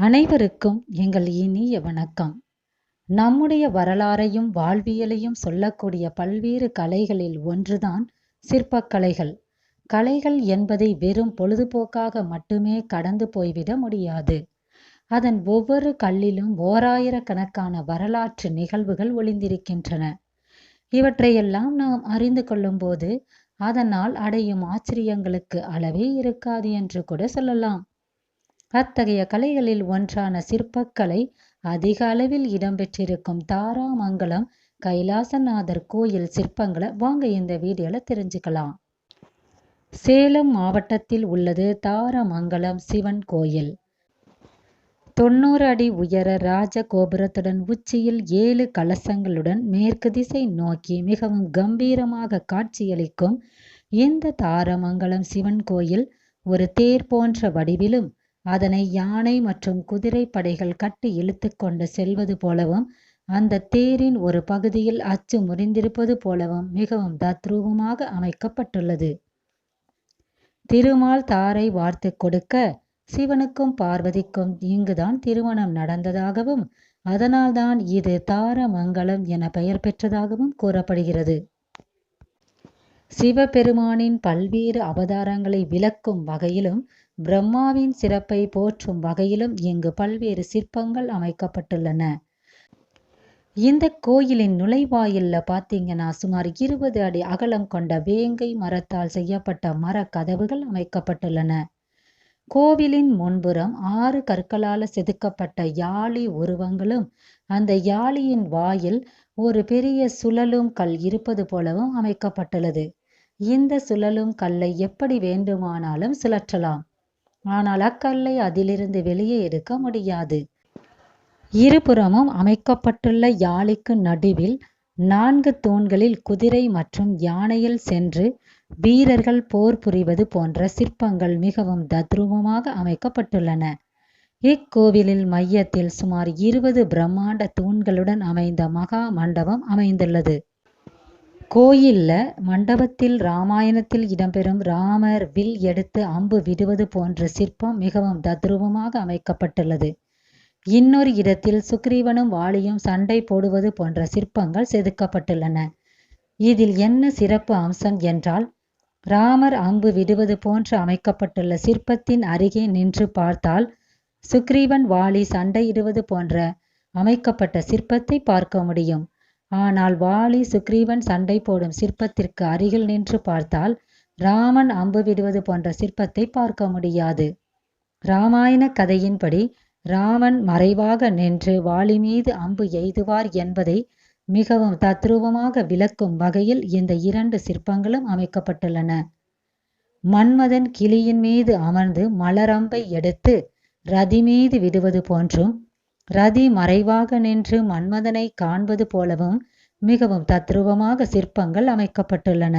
அனைவருக்கும் எங்கள் இனிய வணக்கம். நம்முடைய வரலாறையும் வாழ்வியலையும் சொல்லக்கூடிய பல்வேறு கலைகளில் ஒன்றுதான் சிற்பக்கலைகள். கலைகள் என்பதை வெறும் பொழுதுபோக்காக மட்டுமே கடந்து போய்விட முடியாது. அதன் ஒவ்வொரு கல்லிலும் ஓராயிரக்கணக்கான வரலாற்று நிகழ்வுகள் ஒளிந்திருக்கின்றன. இவற்றையெல்லாம் நாம் அறிந்து கொள்ளும்போது அதனால் அடையும் ஆச்சரியங்களுக்கு அளவே இருக்காது என்று கூட சொல்லலாம். அத்தகைய கலைகளில் ஒன்றான சிற்பக்கலை அதிக அளவில் இடம்பெற்றிருக்கும் தாராமங்கலம் கைலாசநாதர் கோயில் சிற்பங்களை வாங்க இந்த வீடியோவில் தெரிஞ்சுக்கலாம். சேலம் மாவட்டத்தில் உள்ளது தாரமங்கலம் சிவன் கோயில். தொண்ணூறு அடி உயர ராஜ கோபுரத்துடன் உச்சியில் ஏழு கலசங்களுடன் மேற்கு திசை நோக்கி மிகவும் கம்பீரமாக காட்சியளிக்கும் இந்த தாரமங்கலம் சிவன் கோயில் ஒரு தேர் போன்ற வடிவிலும் அதனை யானை மற்றும் குதிரை படைகள் கட்டி இழுத்து கொண்டு செல்வது போலவும் அந்த தேரின் ஒரு பகுதியில் அச்சு முறிந்திருப்பது போலவும் மிகவும் தத்ரூபமாக அமைக்கப்பட்டுள்ளது. திருமால் தாரை வார்த்து கொடுக்க சிவனுக்கும் பார்வதிக்கும் இங்குதான் திருமணம் நடந்ததாகவும் அதனால்தான் இது தாரமங்கலம் என பெயர் பெற்றதாகவும் கூறப்படுகிறது. சிவபெருமானின் பல்வேறு அவதாரங்களை விளக்கும் வகையிலும் பிரம்மாவின் சிறப்பை போற்றும் வகையிலும் இங்கு பல்வேறு சிற்பங்கள் அமைக்கப்பட்டுள்ளன. இந்த கோயிலின் நுழைவாயில்ல பார்த்தீங்கன்னா சுமார் இருபது அடி அகலம் கொண்ட வேங்கை மரத்தால் செய்யப்பட்ட மர கதவுகள் அமைக்கப்பட்டுள்ளன. கோவிலின் முன்புறம் ஆறு கற்களால் செதுக்கப்பட்ட யாழி உருவங்களும் அந்த யாழியின் வாயில் ஒரு பெரிய சுழலும் கல் இருப்பது போலவும் அமைக்கப்பட்டுள்ளது. இந்த சுழலும் கல்லை எப்படி வேண்டுமானாலும் சுழற்றலாம். ஆனால் அக்கல்லை அதிலிருந்து வெளியே எடுக்க முடியாது. இருபுறமும் அமைக்கப்பட்டுள்ள யாழிக்கு நடுவில் நான்கு தூண்களில் குதிரை மற்றும் யானையில் சென்று வீரர்கள் போர் புரிவது போன்ற சிற்பங்கள் மிகவும் தத்ரூபமாக அமைக்கப்பட்டுள்ளன. இக்கோவிலில் மையத்தில் சுமார் இருபது பிரம்மாண்ட தூண்களுடன் அமைந்த மகா மண்டபம் அமைந்துள்ளது. கோயில்ல மண்டபத்தில் ராமாயணத்தில் இடம்பெறும் ராமர் வில் எடுத்து அம்பு விடுவது போன்ற சிற்பம் மிகவும் தத்ரூபமாக அமைக்கப்பட்டுள்ளது. இன்னொரு இடத்தில் சுக்ரீவனும் வாளியும் சண்டை போடுவது போன்ற சிற்பங்கள் செதுக்கப்பட்டுள்ளன. இதில் என்ன சிறப்பு அம்சம் என்றால் ராமர் அம்பு விடுவது போன்று அமைக்கப்பட்டுள்ள சிற்பத்தின் அருகே நின்று பார்த்தால் சுக்ரீவன் வாளி சண்டையிடுவது போன்ற அமைக்கப்பட்ட சிற்பத்தை பார்க்க முடியும். ஆனால் வாலி சுக்ரீவன் சண்டை போடும் சிற்பத்திற்கு அருகில் நின்று பார்த்தால் ராமன் அம்பு விடுவது போன்ற சிற்பத்தை பார்க்க முடியாது. ராமாயண கதையின்படி ராமன் மறைவாக நின்று வாலி மீது அம்பு எய்துவார் என்பதை மிகவும் தத்ரூபமாக விளக்கும் வகையில் இந்த இரண்டு சிற்பங்களும் அமைக்கப்பட்டுள்ளன. மன்மதன் கிளியின் மீது அமர்ந்து மலரம்பை எடுத்து ரதி மீது விடுவது போன்றும் ரதி மறைவாக நின்று மன்மதனை காண்பது போலவும் மிகவும் தத்ரூபமாக சிற்பங்கள் அமைக்கப்பட்டுள்ளன.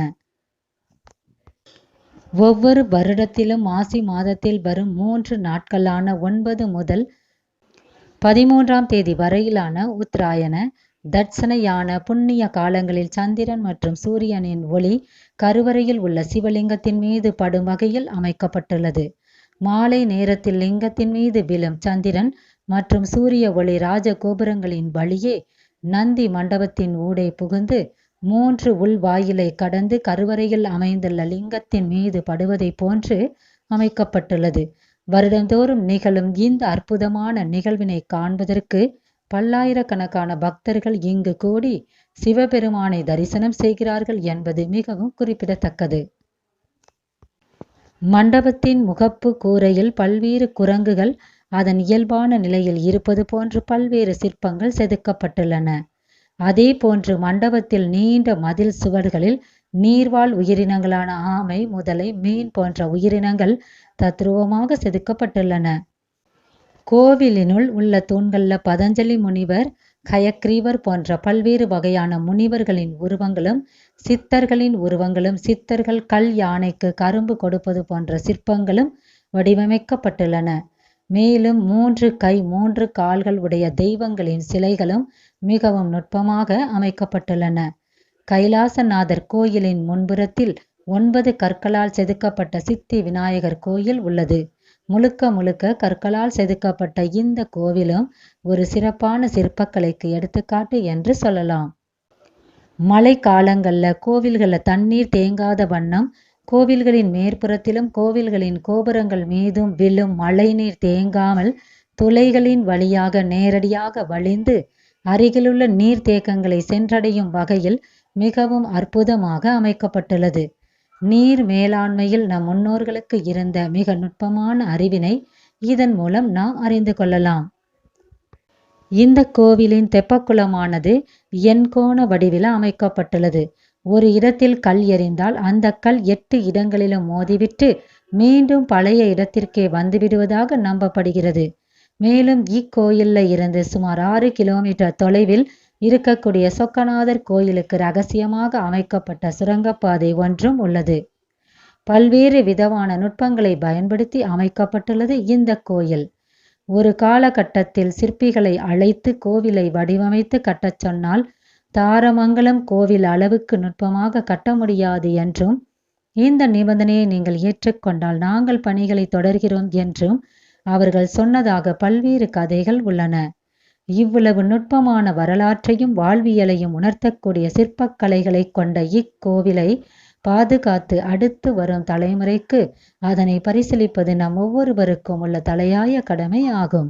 ஒவ்வொரு வருடத்திலும் மாசி மாதத்தில் வரும் மூன்று நாட்களான ஒன்பது முதல் பதிமூன்றாம் தேதி வரையிலான உத்தராயண தட்சணையான புண்ணிய காலங்களில் சந்திரன் மற்றும் சூரியனின் ஒளி கருவறையில் உள்ள சிவலிங்கத்தின் மீது படும் வகையில் அமைக்கப்பட்டுள்ளது. மாலை நேரத்தில் லிங்கத்தின் மீது விழும் சந்திரன் மற்றும் சூரிய ஒளி ராஜ கோபுரங்களின் வழியே நந்தி மண்டபத்தின் ஊடே புகுந்து மூன்று உள் வாயிலை கடந்து கருவறையில் அமைந்துள்ள லிங்கத்தின் மீது படுவதை போன்று அமைக்கப்பட்டுள்ளது. வருடந்தோறும் நிகழும் இந்த அற்புதமான நிகழ்வினை காண்பதற்கு பல்லாயிரக்கணக்கான பக்தர்கள் இங்கு கூடி சிவபெருமானை தரிசனம் செய்கிறார்கள் என்பது மிகவும் குறிப்பிடத்தக்கது. மண்டபத்தின் முகப்பு கூரையில் பல்வேறு குரங்குகள் அதன் இயல்பான நிலையில் இருப்பது போன்று பல்வேறு சிற்பங்கள் செதுக்கப்பட்டுள்ளன. அதே போன்று மண்டபத்தில் நீண்ட மதில் சுவர்களில் நீர்வாழ் உயிரினங்களான ஆமை முதலை மீன் போன்ற உயிரினங்கள் தத்ரூபமாக செதுக்கப்பட்டுள்ளன. கோவிலினுள் உள்ள தூண்கள்ல பதஞ்சலி முனிவர் கயக்ரீவர் போன்ற பல்வேறு வகையான முனிவர்களின் உருவங்களும் சித்தர்களின் உருவங்களும் சித்தர்கள் கல் யானைக்கு கரும்பு கொடுப்பது போன்ற சிற்பங்களும் வடிவமைக்கப்பட்டுள்ளன. மேலும் மூன்று கை மூன்று கால்கள் உடைய தெய்வங்களின் சிலைகளும் மிகவும் நுட்பமாக அமைக்கப்பட்டுள்ளன. கைலாசநாதர் கோயிலின் முன்புறத்தில் ஒன்பது கற்களால் செதுக்கப்பட்ட சித்தி விநாயகர் கோயில் உள்ளது. முழுக்க முழுக்க கற்களால் செதுக்கப்பட்ட இந்த கோவிலும் ஒரு சிறப்பான சிற்பக்கலைக்கு எடுத்துக்காட்டு என்று சொல்லலாம். மழை காலங்களில் கோவில்களில் தண்ணீர் தேங்காத வண்ணம் கோவில்களின் மேற்புறத்திலும் கோவில்களின் கோபுரங்கள் மீதும் விழும் மழைநீர் தேங்காமல் துளைகளின் வழியாக நேரடியாக வழிந்து அருகிலுள்ள நீர்த்தேக்கங்களை சென்றடையும் வகையில் மிகவும் அற்புதமாக அமைக்கப்பட்டுள்ளது. நீர் மேலாண்மையில் நம் முன்னோர்களுக்கு இருந்த மிக நுட்பமான அறிவினை இதன் மூலம் நாம் அறிந்து கொள்ளலாம். இந்த கோவிலின் தெப்பக்குளமானது எண்கோண வடிவில் அமைக்கப்பட்டுள்ளது. ஒரு இடத்தில் கல் எறிந்தால் அந்த கல் எட்டு இடங்களிலும் மோதிவிட்டு மீண்டும் பழைய இடத்திற்கே வந்துவிடுவதாக நம்பப்படுகிறது. மேலும் இக்கோயில்ல இருந்து சுமார் ஆறு கிலோமீட்டர் தொலைவில் இருக்கக்கூடிய சொக்கநாதர் கோயிலுக்கு ரகசியமாக அமைக்கப்பட்ட சுரங்கப்பாதை ஒன்றும் உள்ளது. பல்வேறு விதமான நுட்பங்களை பயன்படுத்தி அமைக்கப்பட்டுள்ளது இந்த கோயில். ஒரு காலகட்டத்தில் சிற்பிகளை அழைத்து கோவிலை வடிவமைத்து கட்டச் சொன்னால் தாரமங்கலம் கோவில் அளவுக்கு நுட்பமாக கட்ட முடியாது என்றும் இந்த நிபந்தனையை நீங்கள் ஏற்றுக்கொண்டால் நாங்கள் பணிகளை தொடர்கிறோம் என்றும் அவர்கள் சொன்னதாக பல்வேறு கதைகள் உள்ளன. இவ்வளவு நுட்பமான வரலாற்றையும் வாழ்வியலையும் உணர்த்தக்கூடிய சிற்பக்கலைகளை கொண்ட இக்கோவிலை பாதுகாத்து அடுத்து வரும் தலைமுறைக்கு அதனை பரிசீலிப்பது நம் ஒவ்வொருவருக்கும் உள்ள தலையாய கடமை ஆகும்.